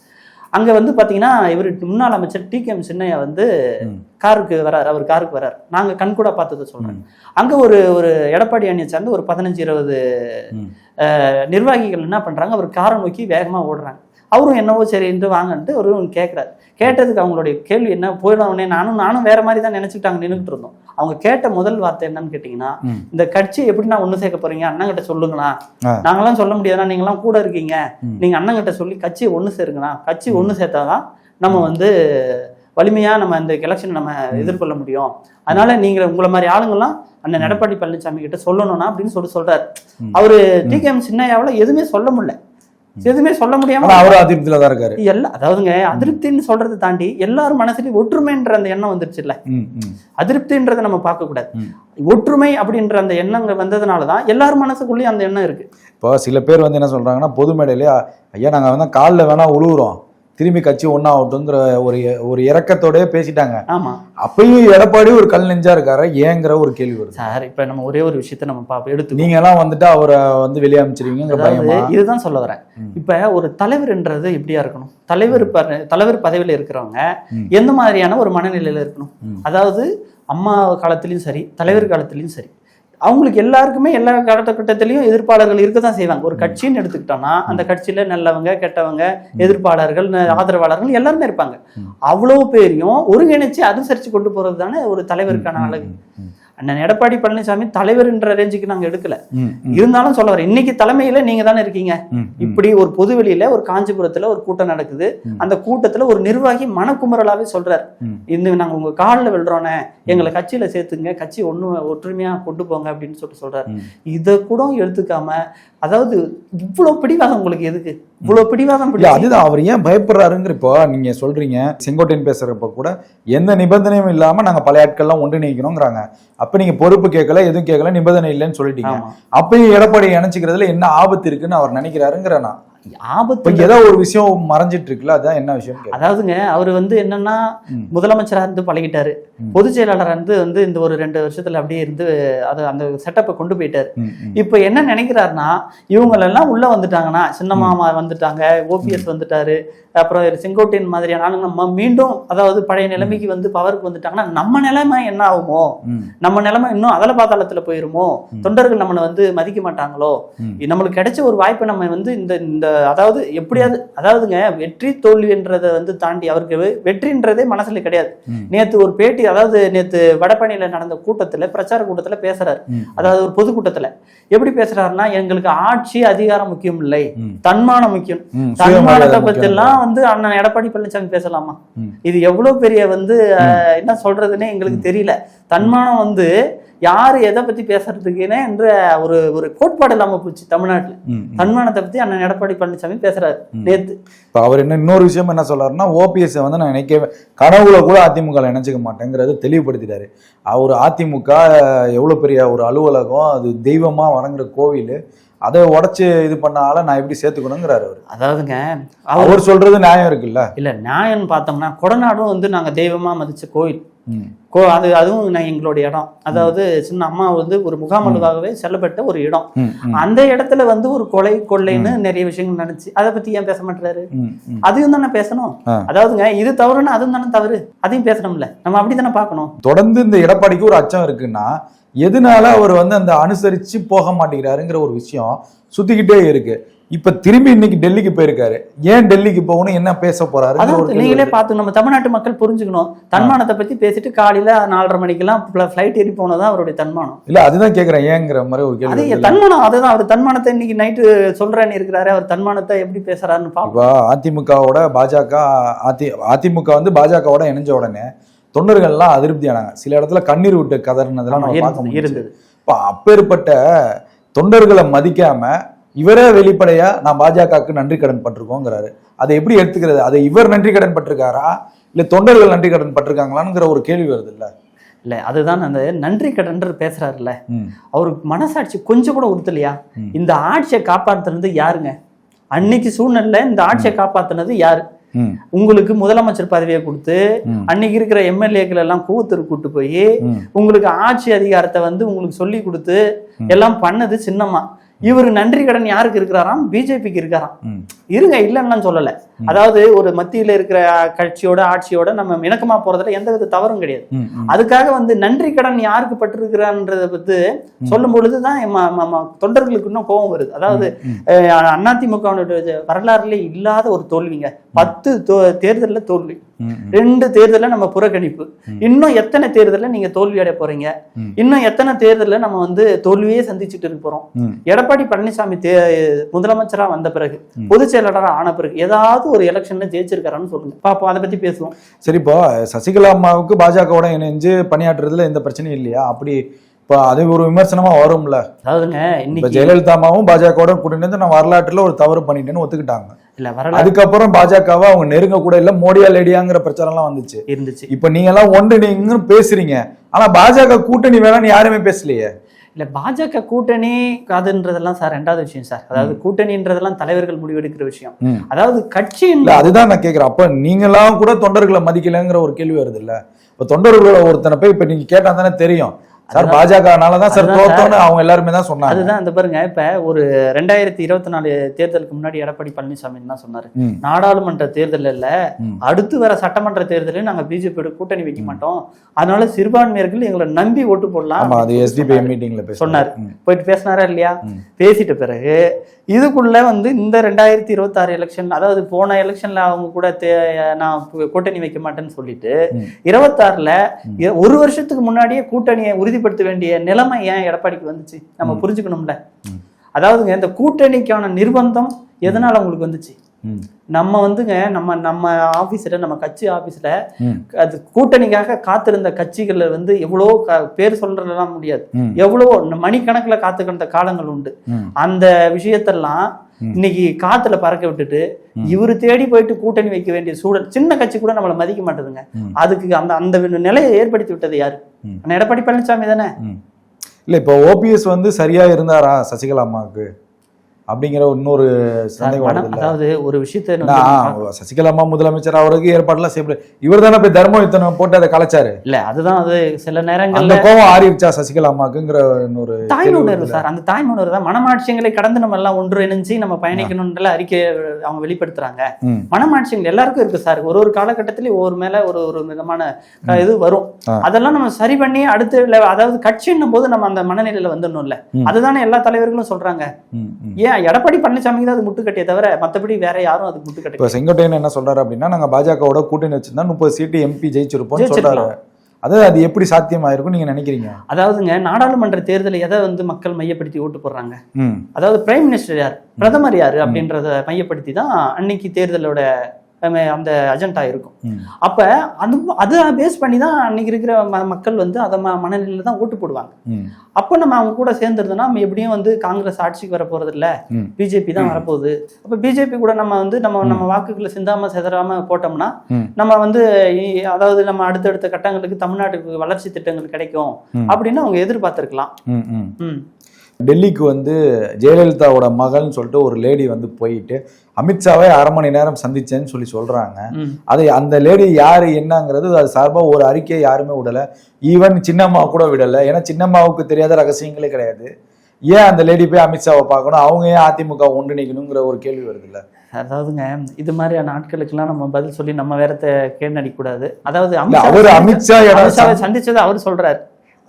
அங்க வந்து பாத்தீங்கன்னா இவர் முன்னாள் அமைச்சர் டி. கே. சின்னையா வந்து காருக்கு வராரு. அவர் காருக்கு வராரு. நாங்க கண் கூட பார்த்ததை சொல்றேன். அங்க ஒரு ஒரு எடப்பாடி அணியை சார்ந்து ஒரு பதினஞ்சு இருபது நிர்வாகிகள் என்ன பண்றாங்க? அவர் காரை நோக்கி வேகமா ஓடுறாங்க. அவரும் என்னவோ சரின்ட்டு வாங்கன்ட்டு அவரும் கேட்குறாரு கேட்டதுக்கு அவங்களுடைய கேள்வி என்ன? போயிடவுடனே நானும் நானும் வேற மாதிரி தான் நினைச்சுக்கிட்டாங்க நின்றுட்டு இருந்தோம். அவங்க கேட்ட முதல் வார்த்தை என்னன்னு கேட்டிங்கன்னா. இந்த கட்சி எப்படி நான் ஒண்ணு சேர்க்க போறீங்க? அண்ணங்கிட்ட சொல்லுங்கண்ணா ஆ. நாங்களாம் சொல்ல முடியாதுண்ணா நீங்களாம் கூட இருக்கீங்க. நீங்க அண்ணங்கிட்ட சொல்லி கட்சியை ஒண்ணு சேருங்கண்ணா கட்சி ஒண்ணு சேர்த்தாதான் நம்ம வந்து வலிமையா நம்ம இந்த எலெக்ஷன் நம்ம எதிர்கொள்ள முடியும். அதனால நீங்க உங்களை மாதிரி ஆளுங்கெல்லாம் அண்ணன் எடப்பாடி பழனிசாமி கிட்ட சொல்லணும்னா அப்படின்னு சொல்லி சொல்றாரு. அவரு டி கே எம் சின்னையாவில் எதுவுமே சொல்ல முடியல. எதுவுமே சொல்ல முடியாம ஆனா அவரும் அதிருப்தியில தான் இருக்காரு. எல்லா அதாவதுங்க அதிருப்தின்னு சொல்றதை தாண்டி எல்லாரும் மனசுலயும் ஒற்றுமைன்ற அந்த எண்ணம் வந்துருச்சுல்ல. ம், ம், அதிருப்தின்றதை நம்ம பார்க்க கூடாது. ஒற்றுமை அப்படின்ற அந்த எண்ணங்கள் வந்ததுனால தான் எல்லாரும் மனசுக்குள்ளேயும் அந்த எண்ணம் இருக்கு. இப்போ சில பேர் வந்து என்ன சொல்றாங்கன்னா பொது மேடையிலே ஐயா நாங்க வந்து காலில் வேணா உழுவுறோம். திரும்பி கட்சி ஒன்னாகட்டுங்கிற ஒரு ஒரு இறக்கத்தோடயே பேசிட்டாங்க. ஆமா. அப்பயும் எடப்பாடி ஒரு கல் நெஞ்சா இருக்காரு? ஏங்கிற ஒரு கேள்வி வருது. சார் இப்ப நம்ம ஒரே ஒரு விஷயத்த நம்ம பாப்போம் எடுத்து நீங்க எல்லாம் வந்துட்டு அவரை வந்து வெளியே அமைச்சிருவீங்க இதுதான் சொல்ல வரேன். இப்ப ஒரு தலைவர்ன்றது எப்படியா இருக்கணும்? தலைவர் ப- தலைவர் பதவியில இருக்கிறவங்க. எந்த மாதிரியான ஒரு மனநிலையில இருக்கணும். அதாவது அம்மா காலத்திலயும் சரி தலைவர் காலத்திலயும் சரி. அவங்களுக்கு எல்லாருக்குமே எல்லா காலகட்டத்திலையும் எதிர்ப்பாளர்கள் இருக்க தான் செய்வாங்க. ஒரு கட்சின்னு எடுத்துக்கிட்டோம்னா அந்த கட்சியில நல்லவங்க கெட்டவங்க எதிர்ப்பாளர்கள் ஆதரவாளர்கள் எல்லாருமே இருப்பாங்க. அவ்வளவு பேரையும் ஒருங்கிணைச்சு அனுசரிச்சு கொண்டு போறது தானே ஒரு தலைவருக்கான அழகு. அண்ணன் எடப்பாடி பழனிசாமி தலைவர்ன்ற ரேஞ்சுக்கு நாங்க எடுக்கல இருந்தாலும் சொல்ல வரேன் இன்னைக்கு தலைமையில நீங்க தானே இருக்கீங்க. இப்படி ஒரு பொது வெளியில ஒரு காஞ்சிபுரத்துல ஒரு கூட்டம் நடக்குது. அந்த கூட்டத்துல ஒரு நிர்வாகி மனக்குமுறலாவே சொல்றாரு. இந்த நாங்க உங்க காலில் விழுறோனே எங்களை கட்சியில சேர்த்துங்க கட்சி ஒண்ணு ஒற்றுமையா கொண்டு போங்க அப்படின்னு சொல்லிட்டு சொல்றாரு. இத கூட எடுத்துக்காம அதாவது இவ்வளவு பிடிவாதம் உங்களுக்கு எதுக்கு இவ்வளவு பிடிவாதம் அதுதான். அவர் ஏன் பயப்படுறாருங்கிற இப்போ நீங்க சொல்றீங்க செங்கோட்டையன் பேசுறப்ப கூட எந்த நிபந்தனையும் இல்லாம நாங்க பல ஆட்கள்லாம் ஒன்றிணைக்கணுங்கிறாங்க அப்ப நீங்க பொறுப்பு கேட்கல எதுவும் கேட்கல நிபந்தனை இல்லைன்னு சொல்லிட்டீங்க. அப்பயும் எடப்பாடி இணைச்சிக்கிறதுல என்ன ஆபத்து இருக்குன்னு அவர் நினைக்கிறாருங்கிற நான். ஆபத்து ஏதோ ஒரு விஷயம் மறைஞ்சிட்டு இருக்குல்ல அதான் என்ன விஷயம். அதாவதுங்க அவர் வந்து என்னன்னா ம். முதலமைச்சரா இருந்து பழகிட்டாரு. பொதுச் செயலாளரா இருந்து வந்து இந்த ஒரு ரெண்டு வருஷத்துல அப்படியே இருந்து அது அந்த செட்டப்பை கொண்டு போயிட்டாரு. இப்ப என்ன நினைக்கிறாருன்னா இவங்களெல்லாம் உள்ள வந்துட்டாங்கன்னா சின்ன மாமா வந்துட்டாங்க ஓபிஎஸ் வந்துட்டாரு அப்புறம் செங்கோட்டையன் மாதிரியான ஆளுங்க நம்ம மீண்டும் அதாவது பழைய நிலைமைக்கு வந்து பவருக்கு வந்துட்டாங்கன்னா நம்ம நிலைமை என்ன ஆகுமோ? நம்ம நிலைமை இன்னும் அதல பாதாளத்துல போயிருமோ? தொண்டர்கள் நம்மளை வந்து மதிக்க மாட்டாங்களோ. நம்மளுக்கு கிடைச்ச ஒரு வாய்ப்பை நம்ம வந்து இந்த இந்த அதாவது எப்படியாவது அதாவதுங்க வெற்றி தோல்வின்றதை வந்து தாண்டி அவருக்கு வெற்றின்றதே மனசுல கிடையாது. நேத்து ஒரு பேட்டி அதாவது நேத்து வடபழனியில நடந்த கூட்டத்துல பிரச்சார கூட்டத்துல பேசுறாரு. அதாவது ஒரு பொதுக்கூட்டத்துல எப்படி பேசுறாருன்னா எங்களுக்கு ஆட்சி அதிகாரம் முக்கியம் இல்லை. தன்மானம் முக்கியம். தன்மானத்தை பத்தி. எல்லாம் வந்து அண்ணன் எடப்பாடி பழனிசாமி பேசலாமா. இது எவ்வளவு பெரிய வந்து என்ன சொல்றதுன்னே எங்களுக்கு தெரியல. தன்மானம் வந்து யாரு எதை பத்தி பேசுறதுக்குன்னே என்ற ஒரு ஒரு கோட்பாடு இல்லாம போச்சு தமிழ்நாட்டுல. தன்மானத்தை பத்தி அண்ணன் எடப்பாடி பழனிசாமி பேசுறாரு. நேத்து. இப்ப அவர் என்ன இன்னொரு விஷயம் என்ன சொல்றாருன்னா ஓபிஎஸ் வந்து நான் நினைக்கவே கனவுல கூட அதிமுக நினைச்சுக்க மாட்டேங்கிறத தெளிவுபடுத்திட்டாரு. அவர் அதிமுக எவ்வளவு பெரிய ஒரு அலுவலகம் அது தெய்வமா வணங்குற கோவில் அதை உடைச்சு இது பண்ணால நான் எப்படி சேர்த்துக்கணுங்கிறாரு அவர். அதாவதுங்க அவர் சொல்றது நியாயம் இருக்குல்ல? இல்ல நியாயம்னு பார்த்தோம்னா கொடநாடும் வந்து நாங்க தெய்வமா மதிச்ச கோயில். கோ அது அதுவும் நான் எங்களுடைய இடம். அதாவது சின்ன அம்மா வந்து ஒரு முகாமலுக்காகவே செல்லப்பட்ட ஒரு இடம். அந்த இடத்துல வந்து ஒரு கொலை கொள்ளைன்னு நிறைய விஷயங்கள் நடந்துச்சு. அதை பத்தி ஏன் பேச மாட்டாரு. அதையும் தானே பேசணும். அதாவதுங்க இது தவறுன்னா அதுவும் தானே தவறு. அதையும் பேசணும்ல. நம்ம அப்படி தானே பார்க்கணும். தொடர்ந்து இந்த எடப்பாடிக்கு ஒரு அச்சம் இருக்குன்னா எதனால அவர் வந்து அந்த அனுசரிச்சு போக மாட்டேங்கிறாருங்கிற ஒரு விஷயம் சுத்திக்கிட்டே இருக்கு. இப்ப திரும்பி இன்னைக்கு டெல்லிக்கு போயிருக்காரு. ஏன் டெல்லிக்கு போகணும்? என்ன பேச போறாரு? நீங்களே பார்த்து நம்ம தமிழ்நாட்டு மக்கள் புரிஞ்சுக்கணும். தன்மானத்தை பத்தி பேசிட்டு காலையில நாலரை மணிக்கெல்லாம் ஃபிளைட் ஏறி போனதான் அவருடைய தன்மானம். இல்ல அதுதான் கேக்குறேன். ஏங்கிற மாதிரி ஒரு கேள்வி? தன்மானம் அதுதான். அவர் தன்மானத்தை இன்னைக்கு நைட்டு சொல்றேன்னு இருக்கிறாரு. அவர் தன்மானத்தை எப்படி பேசுறாருன்னு இப்போ அதிமுகவோட பாஜக அதி அதிமுக வந்து பாஜகவோட இணைஞ்ச உடனே தொண்டர்கள்லாம் அதிருப்தி ஆனாங்க. சில இடத்துல கண்ணீர் விட்டு கதறினதெல்லாம் நம்ம பார்க்க அப்பேற்பட்ட தொண்டர்களை மதிக்காம இவரே வெளிப்படையா நான் பாஜகவுக்கு நன்றி கடன் பட்டிருக்கோங்கிறாரு. அதை எப்படி எடுத்துக்கிறது? அதை இவர் நன்றி கடன் பட்டிருக்காரா? இல்ல தொண்டர்கள் நன்றி கடன் பட்டிருக்காங்களாங்கிற ஒரு கேள்வி வருது இல்ல இல்ல அதுதான் அந்த நன்றி கடன்றது பேசுறாருல்ல. அவருக்கு மனசாட்சி கொஞ்சம் கூட உறுத்தலையா. இந்த ஆட்சியை காப்பாத்துனது யாருங்க? அன்னைக்கு சூழ்நிலை இந்த ஆட்சியை காப்பாத்துனது யாரு? உங்களுக்கு முதலமைச்சர் பதவியை கொடுத்து. அன்னைக்கு இருக்கிற எம்எல்ஏக்கள் எல்லாம் கூவத்தூர் கூட்டு போய். உங்களுக்கு ஆட்சி அதிகாரத்தை வந்து உங்களுக்கு சொல்லி கொடுத்து எல்லாம் பண்ணது சின்னம்மா. இவரு நன்றி கடன் யாருக்கு இருக்கிறாராம்? பிஜேபிக்கு இருக்காராம் இருங்க இல்லைன்னு சொல்லல. அதாவது ஒரு மத்தியில இருக்கிற கட்சியோட ஆட்சியோட நம்ம இணக்கமா போறதுல எந்த வித தவறும் கிடையாது. அதுக்காக வந்து நன்றி கடன் யாருக்கு பட்டிருக்கிறான்றத பத்தி சொல்லும் பொழுதுதான் தொண்டர்களுக்கு இன்னும் கோபம் வருது. அதாவது அதிமுகவினுடைய வரலாறுல இல்லாத ஒரு தோல்விங்க. பத்து தேர்தல்ல தோல்வி. ரெண்டு தேர்தல்ல நம்ம புறக்கணிப்பு. இன்னும் எத்தனை தேர்தல்ல நீங்க தோல்வி அடைய போறீங்க. இன்னும் எத்தனை தேர்தல்ல நம்ம வந்து தோல்வியே சந்திச்சுட்டு இருக்க போறோம்? எடப்பாடி பழனிசாமி தே முதலமைச்சரா வந்த பிறகு. பொதுச் செயலாளரா ஆன பிறகு ஏதாவது ஒரு எலெக்ஷன்ல ஜெயிச்சிருக்காரான்னு சொல்லுங்க. பாப்போம் அதை பத்தி பேசுவோம். சரி இப்போ சசிகலா அம்மாவுக்கு பாஜகவோட இணைஞ்சு பணியாற்றுறதுல எந்த பிரச்சனையும் இல்லையா? அப்படி இப்போ அது ஒரு விமர்சனமா வரும்ல. அதாவதுங்க இன்னைக்கு ஜெயலலிதா அம்மாவும் பாஜகவோட கூட்டணி நான் வரலாற்றுல ஒரு தவறு பண்ணிட்டேன்னு ஒத்துக்கிட்டாங்க. இல்ல வரலாறு அதுக்கப்புறம் பாஜகவை அவங்க நெருங்க கூட இல்ல மோடியா லேடியாங்கிற பிரச்சாரம் எல்லாம் வந்துச்சு. இருந்துச்சு. இப்ப நீங்க எல்லாம் ஒன்று நீங்க பேசுறீங்க. ஆனா பாஜக கூட்டணி வேணாம்னு யாருமே பேசலையே. இல்ல பாஜக கூட்டணி அதுன்றதெல்லாம் சார் ரெண்டாவது விஷயம் சார். அதாவது கூட்டணின்றதெல்லாம் தலைவர்கள் முடிவெடுக்கிற விஷயம். அதாவது கட்சி இல்ல அதுதான் நான் கேக்குறேன். அப்ப நீங்களாம் கூட தொண்டர்களை மதிக்கலைங்கிற ஒரு கேள்வி வருது இல்ல. இப்ப தொண்டர்களோட ஒருத்தனை போய் இப்ப நீங்க கேட்டா தானே தெரியும். சார் அதுதான். பாஜகனாலதான் சார் தோத்தோன்னு அவங்க எல்லாருமே தான் சொன்னாங்க அதுதான் இந்த பாருங்க இப்ப ஒரு ரெண்டாயிரத்தி இருபத்தி நாலு தேர்தலுக்கு முன்னாடி எடப்பாடி பழனிசாமி என்ன சொன்னாரு. நாடாளுமன்ற தேர்தல் இல்ல. அடுத்து வர சட்டமன்ற தேர்தலில் நாங்க பிஜேபியோட கூட்டணி வைக்க மாட்டோம் அதனால சிறுபான்மையர்கள் எங்களை நம்பி ஓட்டு போடலாம் அது எஸ்டிபி. மீட்டிங்ல சொன்னாரு. போயிட்டு பேசினாரா இல்லையா. பேசிட்ட பிறகு இதுக்குள்ள வந்து இந்த ரெண்டாயிரத்தி இருபத்தி ஆறு எலெக்ஷன் அதாவது போன எலெக்ஷன்ல அவங்க கூட நான் கூட்டணி வைக்க மாட்டேன்னு சொல்லிட்டு. இருபத்தாறுல ஒரு வருஷத்துக்கு முன்னாடியே கூட்டணியை உறுதிப்படுத்த வேண்டிய நிலைமை ஏன் எடப்பாடிக்கு வந்துச்சு நம்ம புரிஞ்சுக்கணும்ல. அதாவதுங்க இந்த கூட்டணிக்கான நிர்பந்தம் எதனால உங்களுக்கு வந்துச்சு. நம்ம வந்துங்க நம்ம நம்ம ஆபீஸ்ல நம்ம கட்சி ஆபீஸ்ல. அது கூட்டணிக்காக காத்திருந்த கட்சிகள்ல வந்து எவ்வளோ பேர் சொல்றதெல்லாம் முடியாது ம். எவ்வளவோ மணிக்கணக்குல காத்துக்கின்ற காலங்கள் உண்டு. அந்த விஷயத்தெல்லாம் இன்னைக்கு காத்துல பறக்க விட்டுட்டு இவரு தேடி போயிட்டு கூட்டணி வைக்க வேண்டிய சூழல் சின்ன கட்சி கூட நம்மளை மதிக்க மாட்டேதுங்க. அதுக்கு அந்த அந்த நிலையை ஏற்படுத்தி விட்டது யாரு? எடப்பாடி பழனிசாமி தானே. இல்ல இப்போ ஓபிஎஸ் வந்து சரியா இருந்தாரா சசிகலா அம்மாவுக்கு? அப்படிங்கிற இன்னொரு அதாவது ஒரு விஷயத்த சசிகலா அம்மா முதலமைச்சர் அவருக்கு ஏற்பாடுலாம் செய்யப்பட இவர் தானே போய் தர்ம யுத்தம் போட்டு அதை கலைச்சாரு இல்ல அதுதான் அது சில அந்த நேரங்கள்ல கோவம் ஆறிடுச்சா சசிகலா அம்மாக்குங்கிற இன்னொரு கேள்வி உணர்வு? சார் அந்த தாய்மை உணர்வு தான் மனமாட்சியங்களை கடந்து நம்ம எல்லாம் ஒன்று இணைஞ்சு நம்ம பயணிக்கணும்ன்ற அறிக்கை அவங்க வெளிப்படுத்துறாங்க. மனமாட்சியங்கள் எல்லாருக்கும் இருக்கு சார் ஒரு ஒரு காலகட்டத்திலயும் ஒரு மேல ஒரு ஒரு விதமான இது வரும். அதெல்லாம் நம்ம சரி பண்ணி அடுத்த அதாவது கட்சின்னும் போது நம்ம அந்த மனநிலையில வந்துடணும்ல. அதுதானே எல்லா தலைவர்களும் சொல்றாங்க ம். ஏன்? எடப்பாடி பழனிசாமிக்கு தான் அது முட்டுக்கட்டியே தவிர மத்தபடி வேற யாரும் அது இப்ப முட்டுக்கட்டை செங்கோட்டையன் என்ன சொல்றாரு அப்படின்னா நாங்க பாஜகவோட கூட்டணி வச்சிருந்தா முப்பது சீட்டு எம்பி ஜெயிச்சிருப்போம்னு சொல்றாரு. ஜெயிச்சிருக்கலாம். அது எப்படி சாத்தியமாயிருக்கும் நீங்க நினைக்கிறீங்க? அதாவதுங்க நாடாளுமன்ற தேர்தலை எதை வந்து மக்கள் மையப்படுத்தி ஓட்டு போடுறாங்க? அதாவது பிரைம் மினிஸ்டர் யார்? பிரதமர் யாரு அப்படின்றத மையப்படுத்தி தான் அன்னைக்கு தேர்தலோட அந்த அஜெண்டா இருக்கும். அப்ப அது அதை பேஸ் பண்ணி தான் அன்னைக்கு இருக்கிற மக்கள் வந்து அதை மனநிலையில தான் ஓட்டு போடுவாங்க. அப்போ நம்ம அவங்க கூட சேர்ந்துருந்தோம்னா நம்ம எப்படியும் வந்து காங்கிரஸ் ஆட்சிக்கு வர போறது இல்ல. பிஜேபி தான் வரப்போகுது அப்ப பிஜேபி கூட நம்ம வந்து நம்ம நம்ம வாக்குகளை சிந்தாம செதறாம போட்டோம்னா. நம்ம வந்து அதாவது நம்ம அடுத்தடுத்த கட்டங்களுக்கு தமிழ்நாட்டுக்கு வளர்ச்சி திட்டங்கள் கிடைக்கும். அப்படின்னு அவங்க எதிர்பார்த்திருக்கலாம் டெல்லிக்கு வந்து ஜெயலலிதாவோட மகள்னு சொல்லிட்டு ஒரு லேடி வந்து போயிட்டு அமித்ஷாவை அரை மணி நேரம் சந்திச்சேன்னு சொல்லி சொல்றாங்க. அது அந்த லேடி யாரு என்னங்கிறது அது சார்பா ஒரு அறிக்கையை யாருமே விடல. ஈவன் சின்னம்மா கூட விடல. ஏன்னா சின்னம்மாவுக்கு தெரியாத ரகசியங்களே கிடையாது. ஏன் அந்த லேடி போய் அமித்ஷாவை பார்க்கணும்? அவங்க ஏன் அதிமுக ஒன்றிணைக்கணுங்கிற ஒரு கேள்வி வருது இல்ல? அதாவதுங்க இது மாதிரியான ஆட்களுக்கெல்லாம் நம்ம பதில் சொல்லி நம்ம வேறத்தை கேணடிக்க கூடாது அதாவது அவர் அமித்ஷா அமித்ஷாவை சந்திச்சதை அவர் சொல்றாரு.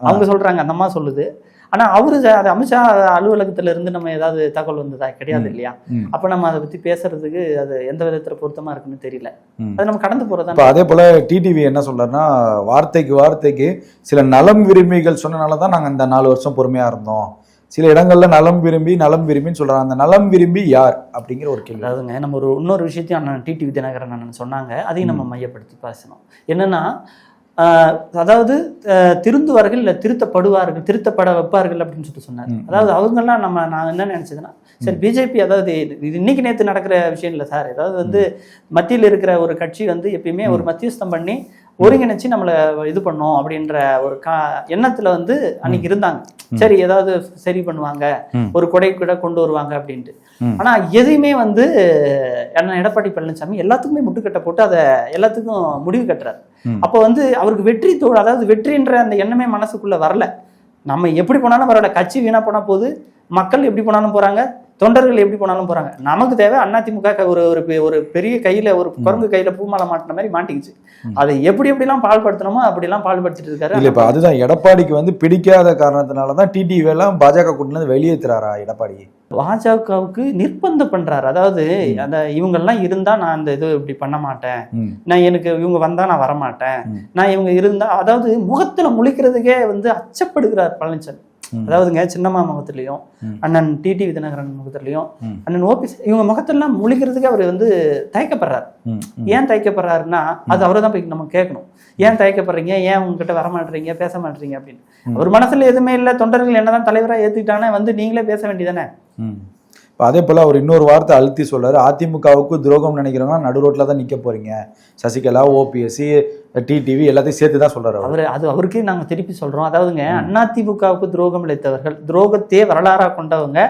அவங்க சொல்றாங்க அந்த அம்மா சொல்லுது. ஆனா அவரு அது அமித்ஷா அலுவலகத்துல இருந்து நம்ம ஏதாவது தகவல் வந்ததா? கிடையாது இல்லையா. அப்ப நம்ம அதை பத்தி பேசுறதுக்கு அது எந்த விதத்துல பொருத்தமா இருக்குன்னு தெரியல. அது நம்ம கடந்து போறதா இப்ப அதே போல டிடிவி என்ன சொல்றாருன்னா வார்த்தைக்கு வார்த்தைக்கு சில நலம் விரும்பிகள் சொன்னனால தான் நாங்க இந்த நாலு வருஷம் பொறுமையா இருந்தோம். சில இடங்கள்ல நலம் விரும்பி நலம் விரும்பின்னு சொல்றாங்க. அந்த நலம் விரும்பி யார்? அப்படிங்கிற ஒரு கேள்வி. அதாவதுங்க நம்ம ஒரு இன்னொரு விஷயத்தையும் அண்ணன் டிடி வித்யாநகரன் அண்ணன் சொன்னாங்க. அதையும் நம்ம மையப்படுத்தி பேசணும். என்னன்னா அதாவது திருந்துவார்கள் இல்லை திருத்தப்படுவார்கள் திருத்தப்பட வைப்பார்கள் அப்படின்னு சொல்லிட்டு சொன்னார். அதாவது அவங்கெல்லாம் நம்ம நான் என்ன நினைச்சதுன்னா சரி பிஜேபி அதாவது இது இன்னைக்கு நேத்து நடக்கிற விஷயம் இல்லை சார். ஏதாவது வந்து மத்தியில் இருக்கிற ஒரு கட்சி வந்து எப்பயுமே ஒரு மத்தியஸ்தம் பண்ணி ஒருங்கிணைச்சு நம்மளை இது பண்ணோம் அப்படின்ற ஒரு கா எண்ணத்துல வந்து அன்னைக்கு இருந்தாங்க. சரி ஏதாவது சரி பண்ணுவாங்க. ஒரு கொடை கூட கொண்டு வருவாங்க அப்படின்ட்டு. ஆனா எதையுமே வந்து அண்ணன் எடப்பாடி பழனிசாமி எல்லாத்துக்குமே முட்டுக்கட்டை போட்டு அதை எல்லாத்துக்கும் முடிவு கட்டுறாரு. அப்போ வந்து அவருக்கு வெற்றி தோல் அதாவது வெற்றின்ற அந்த எண்ணமே மனசுக்குள்ள வரல. நம்ம எப்படி போனாலும் வரல கட்சி வீணா போனா போது மக்கள் எப்படி போனாலும் போறாங்க. தொண்டர்கள் எப்படி போனாலும் போறாங்க. நமக்கு தேவை அதிமுக ஒரு ஒரு ஒரு பெரிய கையில ஒரு குரங்கு கையில பூமாலை மாட்டின மாதிரி மாட்டிக்கிச்சு. அதை எப்படி எப்படிலாம் பால்படுத்தணுமோ அப்படிலாம் பால்படுத்திட்டு இருக்காரு. இல்ல இப்ப அதுதான் எடப்பாடிக்கு வந்து பிடிக்காத காரணத்தினாலதான் டிடிவி எல்லாம் பாஜக கூட்டில இருந்து வெளியேற்றுறாரா எடப்பாடி? பாஜகவுக்கு நிர்பந்தம் பண்றாரு. அதாவது அந்த இவங்க எல்லாம் இருந்தா நான் அந்த இது இப்படி பண்ண மாட்டேன். நான் எனக்கு இவங்க வந்தா நான் வரமாட்டேன். நான் இவங்க இருந்தா அதாவது முகத்துல முழிக்கிறதுக்கே வந்து அச்சப்படுகிறார் பழனிசாமி. அதாவதுங்க சின்னம்மா முகத்திலையும். அண்ணன் டிடி விதிநகரன் முகத்திலையும். அண்ணன் ஓபிஎஸ் இவங்க முகத்தெல்லாம் முழிக்கிறதுக்கு அவர் வந்து தயக்கப்படுறாரு. ஏன் தயக்கப்படுறாருன்னா அது அவரை தான் போய் நம்ம கேட்கணும். ஏன் தயக்கப்படுறீங்க? ஏன் உங்ககிட்ட வர மாட்டீங்க பேச மாட்டீங்க அப்படின்னு. அவர் மனசுல எதுவுமே இல்லை தொண்டர்கள் என்னதான் தலைவரா ஏத்துக்கிட்டாங்கன்னா வந்து நீங்களே பேச வேண்டியதானே. இப்ப அதே போல அவர் இன்னொரு வார்த்தை அழுத்தி சொல்றாரு அதிமுகவுக்கு துரோகம் நினைக்கிறவங்க நடு ரோட்ல தான் நிக்க போறீங்க. சசிகலா ஓபிஎஸ்சி டிடிவி எல்லாத்தையும் சேர்த்து தான் சொல்றாரு அவர். அது அவருக்கே நாங்க திருப்பி சொல்றோம். அதாவதுங்க அதிமுகவுக்கு துரோகம் இழைத்தவர்கள் துரோகத்தையே வரலாறா கொண்டவங்க.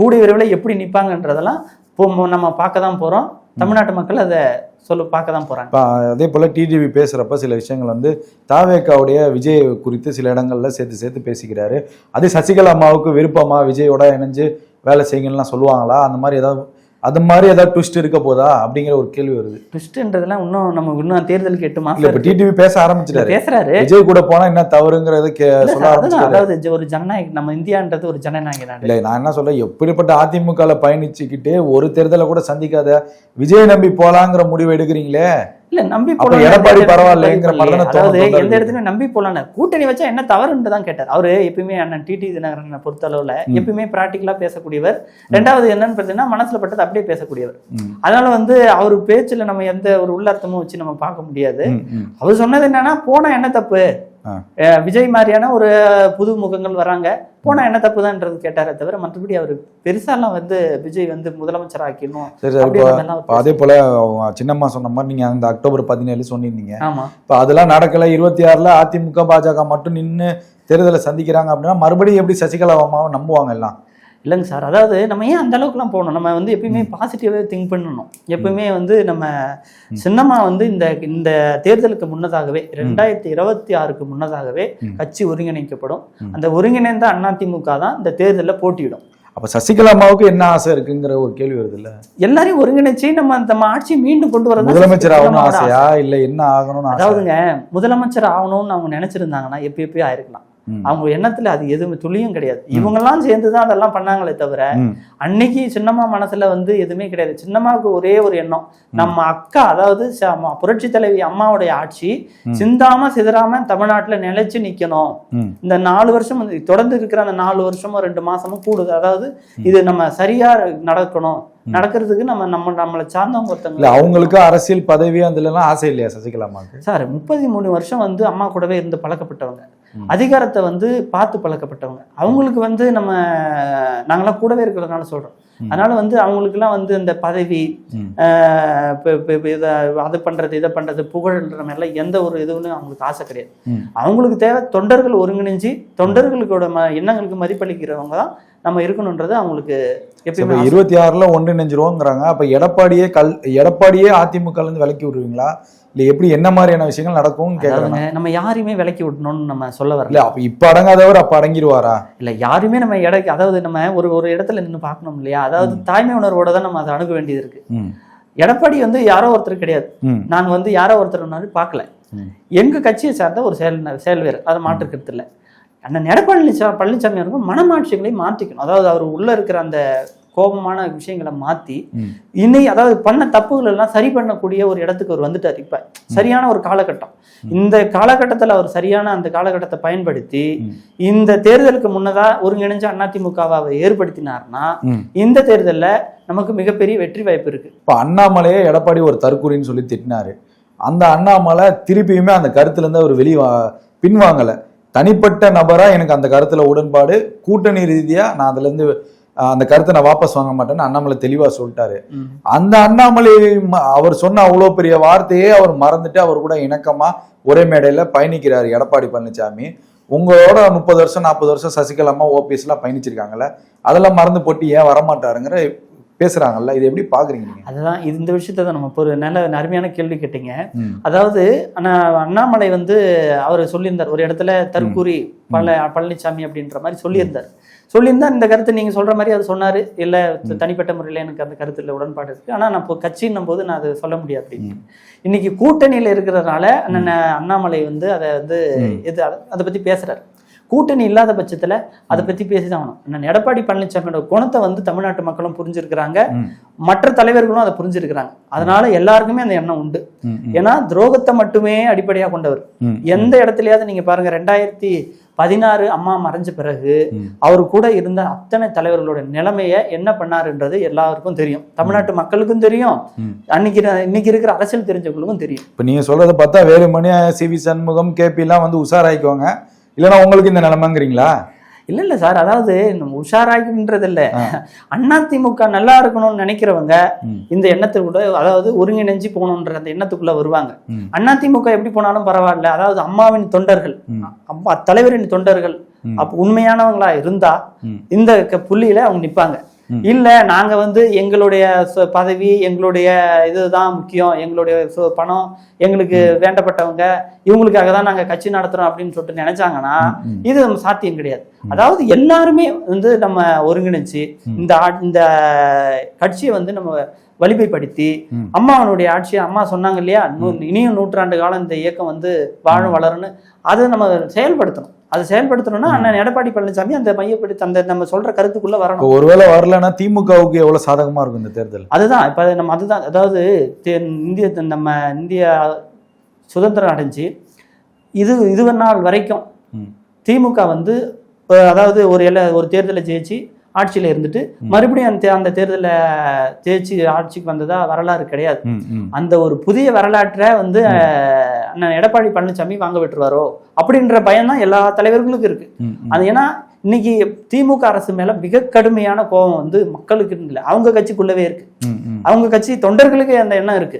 கூடிய விரைவில் எப்படி நிப்பாங்கன்றதெல்லாம் இப்போ நம்ம பார்க்க தான் போறோம். தமிழ்நாட்டு மக்கள் அதை சொல்ல பார்க்க தான் போகிறாங்க அதே போல் டிடிவி பேசுகிறப்ப சில விஷயங்கள் வந்து தாவேக்காவுடைய விஜய் குறித்து சில இடங்களில் சேர்த்து சேர்த்து பேசிக்கிறாரு. அதே சசிகலா அம்மாவுக்கு விருப்பமாக விஜயோட இணைஞ்சு வேலை செய்யுங்கலாம் சொல்லுவாங்களா? அந்த மாதிரி ஏதாவது அது மாதிரி ஏதாவது ட்விஸ்ட் இருக்க போதா அப்படிங்கிற ஒரு கேள்வி வருது. ட்விஸ்ட்ன்றதெல்லாம் இன்னும் நம்ம இன்னும் தேர்தலுக்கு எட்டு இல்ல மாசம் இப்ப. டிடிவி பேச ஆரம்பிச்சிட்டாரு. பேசுறாரு. விஜய் கூட போனா என்ன தவறுங்கிறத சொல்ல சார், அதுதான் ஆரம்பிச்சிட்டாரு. அதாவது ஒரு ஜனநாயக நம்ம இந்தியான்றது ஒரு ஜனநாயக நாடு இல்ல நான் என்ன சொல்றேன் எப்படிப்பட்ட அதிமுகல பயணிச்சுக்கிட்டு ஒரு தேர்தலை கூட சந்திக்காத விஜய் நம்பி போலாங்கிற முடிவு எடுக்கிறீங்களே? இல்ல நம்பி போலாம் எடப்பாடி பரவாயில்லைங்கிற அதாவது எந்த. இடத்துலயும் நம்பி போலாம் கூட்டணி வச்சா என்ன தவறுன்னு தான் கேட்டார். அவரு எப்பயுமே அண்ணன் டிடி தினகரனை பொறுத்த அளவுல எப்பயுமே பிராக்டிக்கலா பேசக்கூடியவர். ரெண்டாவது என்னன்னு பார்த்தீங்கன்னா மனசுல பட்டது அப்படியே பேசக்கூடியவர். அதனால வந்து அவர் பேச்சுல நம்ம எந்த ஒரு உள்ளர்த்தமும் வச்சு நம்ம பார்க்க முடியாது. அவர் சொன்னது என்னன்னா போனா என்ன தப்பு? விஜய் மாதிரியான ஒரு புது முகங்கள் வராங்க. போனா என்ன தப்புதான்றது கேட்டாரே தவிர மற்றபடி அவர் பெருசாலாம் வந்து விஜய் வந்து முதலமைச்சர் ஆக்கணும் சரி அதே போல சின்னம்மா சொன்ன மாதிரி நீங்க அந்த அக்டோபர் பதினேழு சொன்னிருந்தீங்க. ஆமா. இப்போ அதெல்லாம் நடக்கல. இருபத்தி ஆறுல அதிமுக பாஜக மட்டும் நின்னு தேர்தலை சந்திக்கிறாங்க அப்படின்னா மறுபடியும் எப்படி சசிகலா அம்மாவை நம்புவாங்க எல்லாம்? இல்லைங்க சார். அதாவது நம்ம ஏன் அந்த அளவுக்குலாம் போகணும்? நம்ம வந்து எப்பயுமே பாசிட்டிவாகவே திங்க் பண்ணணும். எப்பயுமே வந்து நம்ம சின்னம்மா வந்து இந்த இந்த தேர்தலுக்கு முன்னதாகவே ரெண்டாயிரத்தி இருபத்தி ஆறுக்கு முன்னதாகவே. கட்சி ஒருங்கிணைக்கப்படும். அந்த ஒருங்கிணைந்த அதிமுக தான் இந்த தேர்தலில் போட்டியிடும். அப்ப சசிகலா அம்மாவுக்கு என்ன ஆசை இருக்குங்கிற ஒரு கேள்வி வருது இல்ல? எல்லாரையும் ஒருங்கிணைச்சு நம்ம நம்ம ஆட்சியை மீண்டும் கொண்டு வரது முதலமைச்சர் ஆகணும் ஆசையா? இல்ல என்ன ஆகணும்னு அதாவதுங்க முதலமைச்சர் ஆகணும்னு அவங்க நினைச்சிருந்தாங்கன்னா எப்போ எப்பயோ ஆயிருக்கலாம். அவங்க எண்ணத்துல அது எதுவுமே துளியும் கிடையாது. இவங்கெல்லாம் சேர்ந்து தான் அதெல்லாம் பண்ணாங்களே தவிர. அன்னைக்கு சின்னம்மா மனசுல வந்து எதுவுமே கிடையாது. சின்னம்மாவுக்கு ஒரே ஒரு எண்ணம். நம்ம அக்கா அதாவது புரட்சி தலைவி அம்மாவுடைய ஆட்சி சிந்தாம சிதறாம தமிழ்நாட்டுல நிலைச்சு நிக்கணும். இந்த நாலு வருஷம் தொடர்ந்து இருக்கிற அந்த நாலு வருஷமும் ரெண்டு மாசமும் கூடுது. அதாவது இது நம்ம சரியா நடக்கணும். நடக்கிறதுக்கு நம்ம நம்ம நம்மளை சார்ந்தவங்க இல்ல ஒருத்தவங்க அவங்களுக்கு அரசியல் பதவி அதுல எல்லாம் ஆசை இல்லையா சசிகலா அம்மாவுக்கு சார் முப்பத்தி மூணு வருஷம் வந்து அம்மா கூடவே இருந்து பழக்கப்பட்டவங்க. அதிகாரத்தை வந்து பார்த்து பழக்கப்பட்டவங்க. அவங்களுக்கு வந்து நம்ம நாங்களாம் கூடவே இருக்கிறதுனால சொல்றோம். ம். அதனால வந்து அவங்களுக்குலாம் வந்து இந்த பதவி அது பண்றது இதை பண்றது புகழ்ன்ற மாதிரிலாம் எந்த ஒரு இதுவும் அவங்களுக்கு ஆசை கிடையாது. அவங்களுக்கு தேவை தொண்டர்கள் ஒருங்கிணைஞ்சு தொண்டர்களுக்கோட ம எண்ணங்களுக்கு மதிப்பளிக்கிறவங்க தான் நம்ம இருக்கணுன்றது அவங்களுக்கு எப்பயுமே. இருபத்தி ஆறுல ஒன்றிணைஞ்சிருவோங்கிறாங்க. அப்ப எடப்பாடியே கல் எடப்பாடியே அதிமுக இருந்து விலக்கி விடுவீங்களா? இல்ல எப்படி என்ன மாதிரியான விஷயங்கள் நடக்கும்னு அதாவதுங்க, நம்ம யாரையுமே விலக்கி விடணும்னு நம்ம சொல்ல வரல. இல்ல அப்ப இப்ப அடங்காதவர் அப்ப அடங்கிடுவாரா? இல்ல யாருமே நம்ம இடக்கு அதாவது நம்ம ஒரு ஒரு இடத்துல நின்று பார்க்கணும் இல்லையா? அதாவது தாய்மை உணர்வோட தான் நம்ம அதை அணுக வேண்டியது இருக்கு. எடப்பாடி வந்து யாரோ ஒருத்தர் கிடையாது. நாங்க வந்து யாரோ ஒருத்தர் பார்க்கல. எங்க கட்சியை சார்ந்த ஒரு செயல் செயல் வேறு அதை மாற்றுக்கிறது இல்லை அண்ணன் எடப்பாடி பழனிசாமி அவர்கள் மனமாட்சிகளை மாற்றிக்கணும். அதாவது அவர் உள்ள இருக்கிற அந்த கோபமான விஷயங்களை மாத்தி. இன்னை அதாவது பண்ண தப்புகள் எல்லாம் சரி பண்ணக்கூடிய ஒரு இடத்துக்கு அவர் வந்துட்டார். இப்ப சரியான ஒரு காலகட்டம். இந்த காலகட்டத்துல அவர் சரியான அந்த காலகட்டத்தை பயன்படுத்தி. இந்த தேர்தலுக்கு முன்னதா ஒருங்கிணைஞ்ச அதிமுகவை அவர் ஏற்படுத்தினார்னா. இந்த தேர்தல்ல நமக்கு மிகப்பெரிய வெற்றி வாய்ப்பு இருக்கு. இப்ப அண்ணாமலையே எடப்பாடி ஒரு தற்கூரின்னு சொல்லி திட்டினாரு. அந்த அண்ணாமலை திருப்பியுமே அந்த கருத்துல இருந்து அவர் வெளியே பின்வாங்கல. தனிப்பட்ட நபரா எனக்கு அந்த கருத்துல உடன்பாடு கூட்டணி ரீதியா நான் அதுல இருந்து அந்த கருத்தை நான் வாபஸ் வாங்க மாட்டேன்னு அண்ணாமலை தெளிவா சொல்லிட்டாரு. அந்த அண்ணாமலை அவர் சொன்ன அவ்வளோ பெரிய வார்த்தையே அவர் மறந்துட்டு அவர் கூட இணக்கமா ஒரே மேடையில பயணிக்கிறார் எடப்பாடி பழனிசாமி. உங்களோட முப்பது வருஷம் நாற்பது வருஷம் சசிகலாமா ஓபிஎஸ் எல்லாம் பயணிச்சிருக்காங்கல்ல அதெல்லாம் மறந்து போட்டு ஏன் வரமாட்டாருங்கிற பேசுறாங்கல்ல இது எப்படி பாக்குறீங்க அதுதான் இந்த விஷயத்தை தான் நம்ம ஒரு நல்ல அருமையான கேள்வி கேட்டீங்க. அதாவது அண்ணா அண்ணாமலை வந்து அவர் சொல்லியிருந்தார் ஒரு இடத்துல தற்கூரி பழ பழனிசாமி அப்படின்ற மாதிரி சொல்லியிருந்தார். சொல்லியிருந்தா இந்த கருத்தை நீங்க சொல்ற மாதிரி அது சொன்னாரு. இல்ல தனிப்பட்ட முறையில் எனக்கு அந்த கருத்துல உடன்பாடு இருக்கு. ஆனா நான் இப்போ கட்சின்னும் போது நான் அதை சொல்ல முடியாது இன்னைக்கு கூட்டணியில இருக்கிறதுனால அண்ணன் அண்ணாமலை வந்து அதை வந்து இது அதை- பத்தி பேசுறாரு. கூட்டணி இல்லாத பட்சத்துல அதை பத்தி பேசிதான் ஆகணும். அண்ணன் எடப்பாடி பழனிசாமியோட குணத்தை வந்து தமிழ்நாட்டு மக்களும் புரிஞ்சிருக்கிறாங்க. மற்ற தலைவர்களும் அதை புரிஞ்சிருக்கிறாங்க. அதனால எல்லாருக்குமே அந்த எண்ணம் உண்டு. ஏன்னா துரோகத்தை மட்டுமே அடிப்படையா கொண்டவர். எந்த இடத்துலயாவது நீங்க பாருங்க ரெண்டாயிரத்தி பதினாறு அம்மா மறைஞ்ச பிறகு. அவர் கூட இருந்த அத்தனை தலைவர்களோட நிலைமைய என்ன பண்ணாருன்றது எல்லாருக்கும் தெரியும். தமிழ்நாட்டு மக்களுக்கும் தெரியும். அன்னைக்கு இன்னைக்கு இருக்கிற அரசியல் தெரிஞ்சவங்களுக்கும் தெரியும். இப்ப நீங்க சொல்றத பார்த்தா Velumani C V Shanmugam KP எல்லாம் வந்து உஷாராயிக்குவாங்க. இல்லைன்னா உங்களுக்கு இந்த நிலைமைங்கிறீங்களா? இல்ல இல்ல சார் அதாவது நம்ம உஷாராகின்றது இல்ல அதிமுக நல்லா இருக்கணும்னு நினைக்கிறவங்க. இந்த எண்ணத்துக்குள்ள அதாவது ஒருங்கிணைஞ்சு போகணுன்ற அந்த எண்ணத்துக்குள்ள வருவாங்க. அதிமுக எப்படி போனாலும் பரவாயில்ல அதாவது அம்மாவின் தொண்டர்கள். அம்மா தலைவரின் தொண்டர்கள். அப்ப உண்மையானவங்களா இருந்தா. இந்த புள்ளியில அவங்க நிப்பாங்க. இல்ல நாங்க வந்து எங்களுடைய பதவி எங்களுடைய இதுதான் முக்கியம் எங்களுடைய பணம் எங்களுக்கு வேண்டப்பட்டவங்க இவங்களுக்காக தான் நாங்க கட்சி நடத்துறோம் அப்படின்னு சொல்லிட்டு நினைச்சாங்கன்னா. இது நம்ம சாத்தியம் கிடையாது. அதாவது எல்லாருமே வந்து நம்ம ஒருங்கிணைச்சு இந்த இந்த கட்சியை வந்து நம்ம வலிமைப்படுத்தி. அம்மாவனுடைய ஆட்சியை அம்மா சொன்னாங்க இல்லையா இனியும் நூற்றாண்டு காலம் இந்த இயக்கம் வந்து வாழும் வளரும்னு அதை நம்ம செயல்படுத்தணும். அதை செயல்படுத்தணும்னா அண்ணன் எடப்பாடி பழனிசாமி அந்த மையப்படுத்தி அந்த நம்ம சொல்ற கருத்துக்குள்ள வரணும். ஒருவேளை வரலன்னா திமுகவுக்கு எவ்வளவு சாதகமா இருக்கும் இந்த தேர்தல்? அதுதான் இப்ப நம்ம அதுதான் அதாவது இந்திய நம்ம இந்தியா சுதந்திரம் அடைஞ்சு இது இது நாள் வரைக்கும். திமுக வந்து அதாவது ஒரு எல்ல ஒரு தேர்தலை ஜெயிச்சு ஆட்சியில இருந்துட்டு மறுபடியும் அந்த அந்த தேர்தலை ஜெயிச்சு ஆட்சிக்கு வந்ததா வரலாறு கிடையாது. அந்த ஒரு புதிய வரலாற்றை வந்து அண்ணன் எடப்பாடி பழனிசாமி வாங்க விட்டுருவாரோ அப்படின்ற பயம் தான் எல்லா தலைவர்களுக்கும் இருக்கு. அது ஏன்னா இன்னைக்கு திமுக அரசு மேல மிக கடுமையான கோபம் வந்து மக்களுக்கு இல்லை. அவங்க கட்சிக்குள்ளவே இருக்கு. அவங்க கட்சி தொண்டர்களுக்கு அந்த எண்ணம் இருக்கு.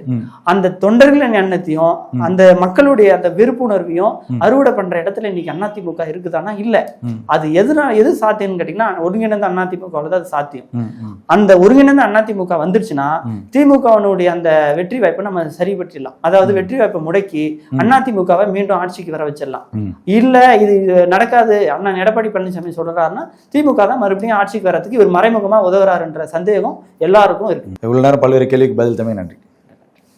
அந்த தொண்டர்களின் எண்ணத்தையும் அந்த மக்களுடைய அந்த விருப்புணர்வையும் அறுவடை பண்ற இடத்துல இன்னைக்கு அதிமுக இருக்குதானா? இல்ல. அது எதுனா எது சாத்தியம்னு கேட்டீங்கன்னா ஒருங்கிணைந்த அதிமுக தான் அது சாத்தியம். அந்த ஒருங்கிணைந்த அதிமுக வந்துருச்சுன்னா. திமுகவினுடைய அந்த வெற்றி வாய்ப்பை நம்ம சரி பற்றிடலாம் அதாவது வெற்றி வாய்ப்பை முடக்கி அதிமுகவை மீண்டும் ஆட்சிக்கு வர வச்சிடலாம். இல்ல இது நடக்காது. அண்ணன் எடப்பாடி பழனிசாமி சொல்றாருன்னா திமுக தான் மறுபடியும் ஆட்சிக்கு வரத்துக்கு இவர் மறைமுகமா உதவுறாருன்ற சந்தேகம் எல்லாருக்கும் இருக்கு. இவ்வளவு நேரம் பல்வேறு கேள்விக்கு பதில் தமிழ் நன்றி.